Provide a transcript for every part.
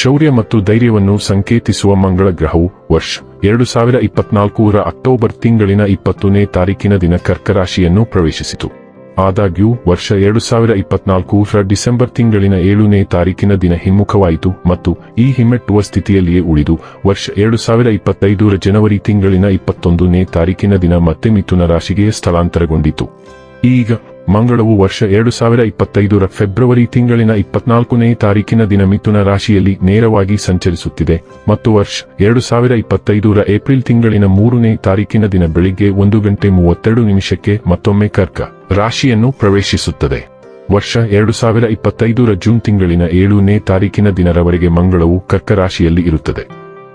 ಶೌರ್ಯ ಮತ್ತು ಧೈರ್ಯವನ್ನು ಸಂಕೇತಿಸುವ ಮಂಗಳ ಗ್ರಹವು ವರ್ಷ. ಎರಡು ಸಾವಿರ ಇಪ್ಪತ್ನಾಲ್ಕೂರ ಅಕ್ಟೋಬರ್ ತಿಂಗಳಿನ ಇಪ್ಪತ್ತನೇ ತಾರೀಕಿನ ದಿನ ಕರ್ಕರಾಶಿಯನ್ನು ಪ್ರವೇಶಿಸಿತು. ಆದಾಗ್ಯೂ, ವರ್ಷ ಎರಡು ಸಾವಿರ ಇಪ್ಪತ್ನಾಲ್ಕೂರ ಡಿಸೆಂಬರ್ ತಿಂಗಳಿನ ಏಳನೇ ತಾರೀಕಿನ ದಿನ ಹಿಮ್ಮುಖವಾಯಿತು ಮತ್ತು ಈ ಹಿಮ್ಮೆಟ್ಟುವ ಸ್ಥಿತಿಯಲ್ಲಿಯೇ ಉಳಿದು, ವರ್ಷ ಎರಡು ಸಾವಿರ ಇಪ್ಪತ್ತೈದರ ಜನವರಿ ತಿಂಗಳಿನ ಇಪ್ಪತ್ತೊಂದನೇ ತಾರೀಕಿನ ದಿನ ಮತ್ತೆ ಮಿಥುನ ರಾಶಿಗೆ ಸ್ಥಳಾಂತರಗೊಂಡಿತು. ಈಗ ಮಂಗಳವು ವರ್ಷ ಎರಡು ಸಾವಿರ ಇಪ್ಪತ್ತೈದರ ಫೆಬ್ರವರಿ ತಿಂಗಳಿನ ಇಪ್ಪತ್ನಾಲ್ಕನೇ ತಾರೀಕಿನ ದಿನ ಮಿಥುನ ರಾಶಿಯಲ್ಲಿ ನೇರವಾಗಿ ಸಂಚರಿಸುತ್ತಿದೆ. ಮತ್ತು ವರ್ಷ ಎರಡು ಸಾವಿರ ಇಪ್ಪತ್ತೈದರ ಏಪ್ರಿಲ್ ತಿಂಗಳಿನ ಮೂರನೇ ತಾರೀಕಿನ ದಿನ ಬೆಳಿಗ್ಗೆ ಒಂದು ಗಂಟೆ ಮೂವತ್ತೆರಡು ನಿಮಿಷಕ್ಕೆ ಮತ್ತೊಮ್ಮೆ ಕರ್ಕ ರಾಶಿಯನ್ನು ಪ್ರವೇಶಿಸುತ್ತದೆ. ವರ್ಷ ಎರಡು ಸಾವಿರ ಇಪ್ಪತ್ತೈದರ ಜೂನ್ ತಿಂಗಳಿನ ಏಳನೇ ತಾರೀಕಿನ ದಿನರವರೆಗೆ ಮಂಗಳವು ಕರ್ಕ ರಾಶಿಯಲ್ಲಿ ಇರುತ್ತದೆ.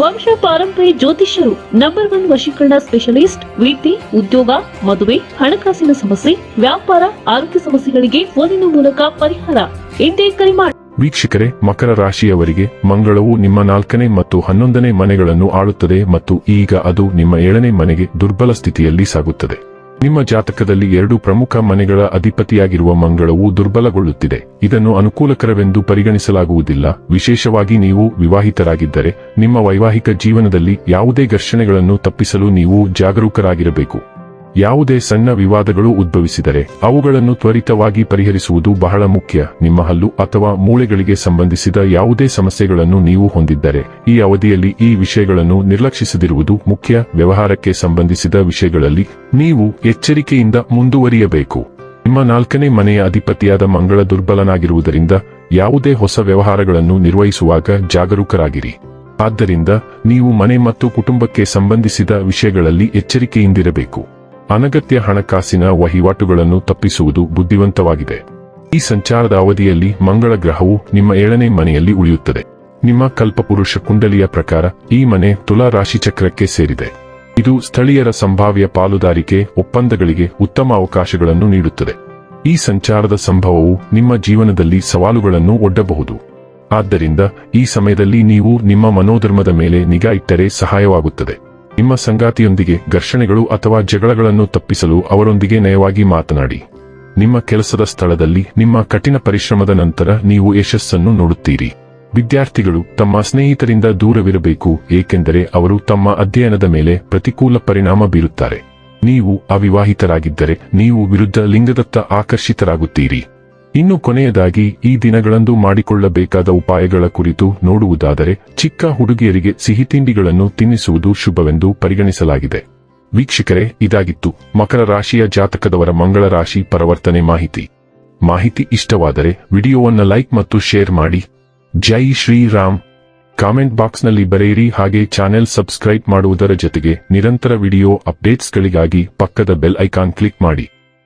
ವಂಶ ಪಾರಂಪರ್ಯ ಜ್ಯೋತಿಷ್ಯರು ನಂಬರ್ ಒನ್ ವಶೀಕರಣ ಸ್ಪೆಷಲಿಸ್ಟ್ ವೀಟಿ ಉದ್ಯೋಗ, ಮದುವೆ, ಹಣಕಾಸಿನ ಸಮಸ್ಯೆ, ವ್ಯಾಪಾರ, ಆರೋಗ್ಯ ಸಮಸ್ಯೆಗಳಿಗೆ ಫೋನಿನ ಮೂಲಕ ಪರಿಹಾರ. ಎಂದೇ ಕರೆ ಮಾಡಿ ವೀಕ್ಷಕರೇ, ಮಕರ ರಾಶಿಯವರಿಗೆ ಮಂಗಳವು ನಿಮ್ಮ ನಾಲ್ಕನೇ ಮತ್ತು ಹನ್ನೊಂದನೇ ಮನೆಗಳನ್ನು ಆಳುತ್ತದೆ ಮತ್ತು ಈಗ ಅದು ನಿಮ್ಮ ಏಳನೇ ಮನೆಗೆ ದುರ್ಬಲ ಸ್ಥಿತಿಯಲ್ಲಿ ಸಾಗುತ್ತದೆ. ನಿಮ್ಮ ಜಾತಕದಲ್ಲಿ ಎರಡು ಪ್ರಮುಖ ಮನೆಗಳ ಅಧಿಪತಿಯಾಗಿರುವ ಮಂಗಳವು ದುರ್ಬಲಗೊಳ್ಳುತ್ತಿದೆ. ಇದನ್ನು ಅನುಕೂಲಕರವೆಂದು ಪರಿಗಣಿಸಲಾಗುವುದಿಲ್ಲ. ವಿಶೇಷವಾಗಿ ನೀವು ವಿವಾಹಿತರಾಗಿದ್ದರೆ, ನಿಮ್ಮ ವೈವಾಹಿಕ ಜೀವನದಲ್ಲಿ ಯಾವುದೇ ಘರ್ಷಣೆಗಳನ್ನು ತಪ್ಪಿಸಲು ನೀವು ಜಾಗರೂಕರಾಗಿರಬೇಕು. ಯಾವುದೇ ಸಣ್ಣ ವಿವಾದಗಳು ಉದ್ಭವಿಸಿದರೆ ಅವುಗಳನ್ನು ತ್ವರಿತವಾಗಿ ಪರಿಹರಿಸುವುದು ಬಹಳ ಮುಖ್ಯ. ನಿಮ್ಮ ಹಲ್ಲು ಅಥವಾ ಮೂಳೆಗಳಿಗೆ ಸಂಬಂಧಿಸಿದ ಯಾವುದೇ ಸಮಸ್ಯೆಗಳನ್ನು ನೀವು ಹೊಂದಿದ್ದರೆ ಈ ಅವಧಿಯಲ್ಲಿ ಈ ವಿಷಯಗಳನ್ನು ನಿರ್ಲಕ್ಷಿಸದಿರುವುದು ಮುಖ್ಯ. ವ್ಯವಹಾರಕ್ಕೆ ಸಂಬಂಧಿಸಿದ ವಿಷಯಗಳಲ್ಲಿ ನೀವು ಎಚ್ಚರಿಕೆಯಿಂದ ಮುಂದುವರಿಯಬೇಕು. ನಿಮ್ಮ ನಾಲ್ಕನೇ ಮನೆಯ ಅಧಿಪತಿಯಾದ ಮಂಗಳ ದುರ್ಬಲನಾಗಿರುವುದರಿಂದ ಯಾವುದೇ ಹೊಸ ವ್ಯವಹಾರಗಳನ್ನು ನಿರ್ವಹಿಸುವಾಗ ಜಾಗರೂಕರಾಗಿರಿ. ಆದ್ದರಿಂದ ನೀವು ಮನೆ ಮತ್ತು ಕುಟುಂಬಕ್ಕೆ ಸಂಬಂಧಿಸಿದ ವಿಷಯಗಳಲ್ಲಿ ಎಚ್ಚರಿಕೆಯಿಂದಿರಬೇಕು. ಅನಗತ್ಯ ಹಣಕಾಸಿನ ವಹಿವಾಟುಗಳನ್ನು ತಪ್ಪಿಸುವುದು ಬುದ್ಧಿವಂತವಾಗಿದೆ. ಈ ಸಂಚಾರದ ಅವಧಿಯಲ್ಲಿ ಮಂಗಳ ಗ್ರಹವು ನಿಮ್ಮ ಏಳನೇ ಮನೆಯಲ್ಲಿ ಉಳಿಯುತ್ತದೆ. ನಿಮ್ಮ ಕಲ್ಪಪುರುಷ ಕುಂಡಲಿಯ ಪ್ರಕಾರ ಈ ಮನೆ ತುಲಾ ರಾಶಿ ಚಕ್ರಕ್ಕೆ ಸೇರಿದೆ. ಇದು ಸ್ಥಳೀಯರ ಸಂಭಾವ್ಯ ಪಾಲುದಾರಿಕೆ, ಒಪ್ಪಂದಗಳಿಗೆ ಉತ್ತಮ ಅವಕಾಶಗಳನ್ನು ನೀಡುತ್ತದೆ. ಈ ಸಂಚಾರದ ಸಂಭವವು ನಿಮ್ಮ ಜೀವನದಲ್ಲಿ ಸವಾಲುಗಳನ್ನು ಒಡ್ಡಬಹುದು. ಆದ್ದರಿಂದ ಈ ಸಮಯದಲ್ಲಿ ನೀವು ನಿಮ್ಮ ಮನೋಧರ್ಮದ ಮೇಲೆ ನಿಗಾ ಇಟ್ಟರೆ ಸಹಾಯವಾಗುತ್ತದೆ. ನಿಮ್ಮ ಸಂಗಾತಿಯೊಂದಿಗೆ ಘರ್ಷಣೆಗಳು ಅಥವಾ ಜಗಳಗಳನ್ನು ತಪ್ಪಿಸಲು ಅವರೊಂದಿಗೆ ನಯವಾಗಿ ಮಾತನಾಡಿ. ನಿಮ್ಮ ಕೆಲಸದ ಸ್ಥಳದಲ್ಲಿ ನಿಮ್ಮ ಕಠಿಣ ಪರಿಶ್ರಮದ ನಂತರ ನೀವು ಯಶಸ್ಸನ್ನು ನೋಡುತ್ತೀರಿ. ವಿದ್ಯಾರ್ಥಿಗಳು ತಮ್ಮ ಸ್ನೇಹಿತರಿಂದ ದೂರವಿರಬೇಕು, ಏಕೆಂದರೆ ಅವರು ತಮ್ಮ ಅಧ್ಯಯನದ ಮೇಲೆ ಪ್ರತಿಕೂಲ ಪರಿಣಾಮ ಬೀರುತ್ತಾರೆ. ನೀವು ಅವಿವಾಹಿತರಾಗಿದ್ದರೆ ನೀವು ವಿರುದ್ಧ ಲಿಂಗದತ್ತ ಆಕರ್ಷಿತರಾಗುತ್ತೀರಿ. ಇನ್ನು ಕೊನೆಯದಾಗಿ ಈ ದಿನಗಳಂದು ಮಾಡಿಕೊಳ್ಳಬೇಕಾದ ಉಪಾಯಗಳ ಕುರಿತು ನೋಡುವುದಾದರೆ, ಚಿಕ್ಕ ಹುಡುಗಿಯರಿಗೆ ಸಿಹಿತಿಂಡಿಗಳನ್ನು ತಿನ್ನಿಸುವುದು ಶುಭವೆಂದು ಪರಿಗಣಿಸಲಾಗಿದೆ. ವೀಕ್ಷಕರೇ, ಇದಾಗಿತ್ತು. ಮಕರ ರಾಶಿಯ ಜಾತಕದವರ ಮಂಗಳ ರಾಶಿ ಪರಿವರ್ತನೆ ಮಾಹಿತಿ. ಮಾಹಿತಿ ಇಷ್ಟವಾದರೆ ವಿಡಿಯೋವನ್ನು ಲೈಕ್ ಮತ್ತು ಶೇರ್ ಮಾಡಿ. ಜೈ ಶ್ರೀರಾಮ್. ಕಾಮೆಂಟ್ ಬಾಕ್ಸ್ನಲ್ಲಿ ಬರೆಯಿರಿ ಹಾಗೆ ಚಾನೆಲ್ ಸಬ್ಸ್ಕ್ರೈಬ್ ಮಾಡುವುದರ ಜೊತೆಗೆ ನಿರಂತರ ವಿಡಿಯೋ ಅಪ್ಡೇಟ್ಸ್ಗಳಿಗಾಗಿ ಪಕ್ಕದ ಬೆಲ್ ಐಕಾನ್ ಕ್ಲಿಕ್ ಮಾಡಿ.